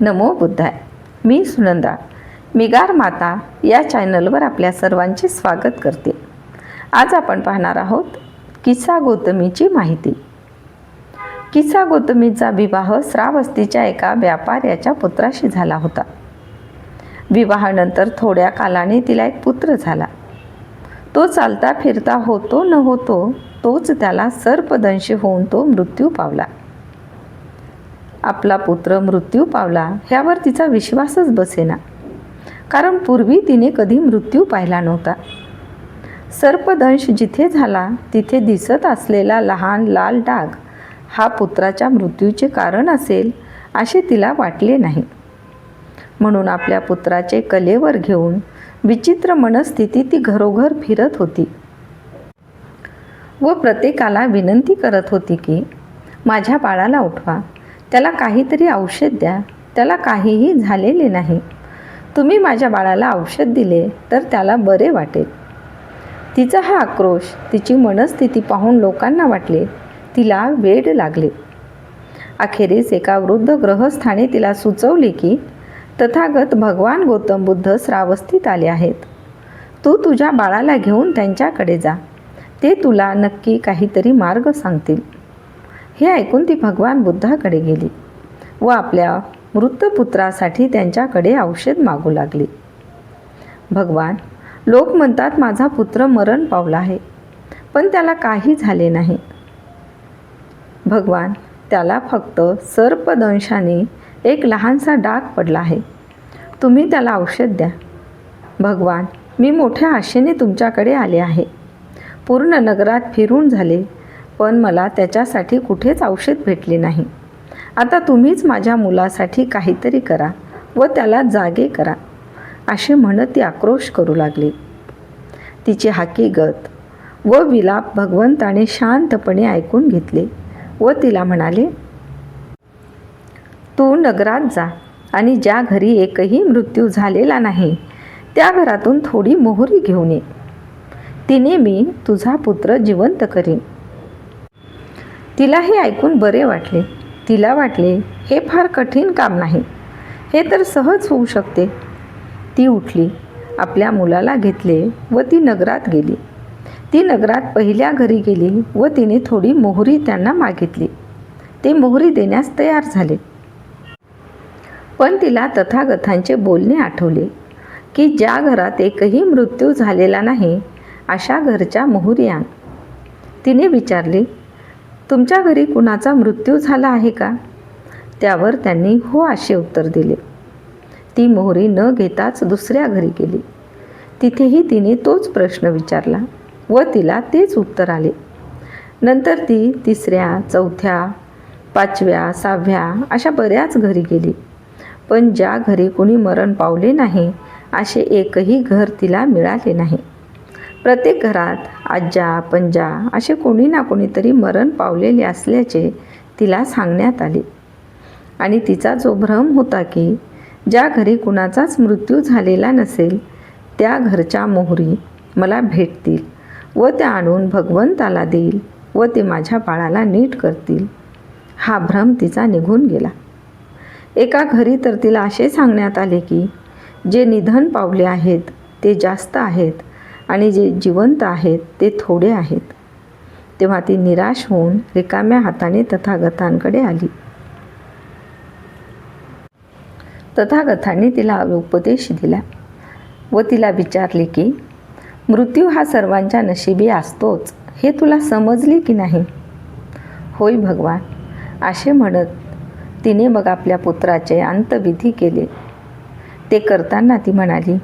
नमो बुद्धाय. मी सुनंदा. मिगार माता या चॅनलवर आपल्या सर्वांचे स्वागत करते. आज आपण पाहणार आहोत किस्सा गौतमीची माहिती. किस्सा गौतमीचा विवाह श्रावस्तीच्या एका व्यापाऱ्याच्या पुत्राशी झाला होता. विवाहानंतर थोड्या कालाने तिला एक पुत्र झाला. तो चालता फिरता होतो न होतो तोच त्याला सर्पदंशी होऊन तो मृत्यू पावला. आपला पुत्र मृत्यू पावला ह्यावर तिचा विश्वासच बसेना. कारण पूर्वी तिने कधी मृत्यू पाहिला नव्हता. सर्पदंश जिथे झाला तिथे दिसत असलेला लहान लाल डाग हा पुत्राच्या मृत्यूचे कारण असेल असे तिला वाटले नाही. म्हणून आपल्या पुत्राचे कलेवर घेऊन विचित्र मनस्थिती ती घरोघर फिरत होती. व प्रत्येकाला विनंती करत होती की माझ्या बाळाला उठवा. त्याला काहीतरी औषध द्या. त्याला काहीही झालेले नाही. तुम्ही माझ्या बाळाला औषध दिले तर त्याला बरे वाटेल. तिचा हा आक्रोश तिची मनस्थिती पाहून लोकांना वाटले. तिला वेड लागले. अखेरीस एका वृद्ध ग्रहस्थाने तिला सुचवले की तथागत भगवान गौतम बुद्ध श्रावस्थित आले आहेत. तू तुझ्या बाळाला घेऊन त्यांच्याकडे जा. ते तुला नक्की काहीतरी मार्ग सांगतील. हे ऐकून ती भगवान बुद्धाकडे गेली व आपल्या मृतपुत्रासाठी त्यांच्याकडे औषध मागू लागली. भगवान लोक म्हणतात माझा पुत्र मरण पावला आहे पण त्याला काही झाले नाही. भगवान त्याला फक्त सर्पदंशाने एक लहानसा डाग पडला आहे. तुम्ही त्याला औषध द्या. भगवान मी मोठ्या आशेने तुमच्याकडे आले आहे. पूर्ण नगरात फिरून झाले पण मला त्याच्यासाठी कुठेच औषध भेटले नाही. आता तुम्हीच माझ्या मुलासाठी काहीतरी करा व त्याला जागे करा असे म्हणत ती आक्रोश करू लागली. तिची हकीकत व विलाप भगवंताने शांतपणे ऐकून घेतले व तिला म्हणाले तू नगरात जा आणि ज्या घरी एकही मृत्यू झालेला नाही त्या घरातून थोडी मोहरी घेऊन ये. तिने मी तुझा पुत्र जिवंत करीन. तिला हे ऐकून बरे वाटले. तिला वाटले हे फार कठीण काम नाही. हे तर सहज होऊ शकते. ती उठली आपल्या मुलाला घेतले व ती नगरात गेली. ती नगरात पहिल्या घरी गेली व तिने थोडी मोहरी त्यांना मागितली. ते मोहरी देण्यास तयार झाले. पण तिला तथागतांचे बोलणे आठवले की ज्या घरात एकही मृत्यू झालेला नाही अशा घरच्या मोहरी आण. तिने विचारले तुमच्या घरी कुणाचा मृत्यू झाला आहे का? त्यावर त्यांनी हो असे उत्तर दिले. ती मोहरी न घेताच दुसऱ्या घरी गेली. तिथेही तिने तोच प्रश्न विचारला व तिला तेच उत्तर आले. नंतर ती तिसऱ्या चौथ्या पाचव्या सहाव्या अशा बऱ्याच घरी गेली. पण ज्या घरी कुणी मरण पावले नाही असे एकही घर तिला मिळाले नाही. प्रत्येक घरात आज्जा पंजा असे कोणी ना कोणीतरी मरण पावलेले असल्याचे तिला सांगण्यात आले. आणि तिचा जो भ्रम होता की ज्या घरी कुणाचाच मृत्यू झालेला नसेल त्या घरच्या मोहरी मला भेटतील व त्या आणून भगवंताला देईल व ते माझ्या बाळाला नीट करतील. हा भ्रम तिचा निघून गेला. एका घरी तर तिला असे सांगण्यात आले की जे निधन पावले आहेत ते जास्त आहेत. आणि जे जिवंत आहेत ते थोडे आहेत. तेव्हा ती निराश होऊन रिकाम्या हाताने तथागतांकडे आली. तथागतांनी तिला उपदेश दिला व तिला विचारले की मृत्यू हा सर्वांच्या नशिबी असतोच. हे तुला समजले की नाही? होय भगवान असे म्हणत तिने मग आपल्या पुत्राचे अंतविधी केले. ते करताना ती म्हणाली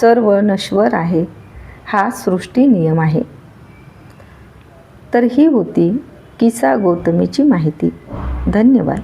सर्व नश्वर आहे. हा सृष्टी नियम आहे. तर ही होती किसा गौतमीची माहिती. धन्यवाद.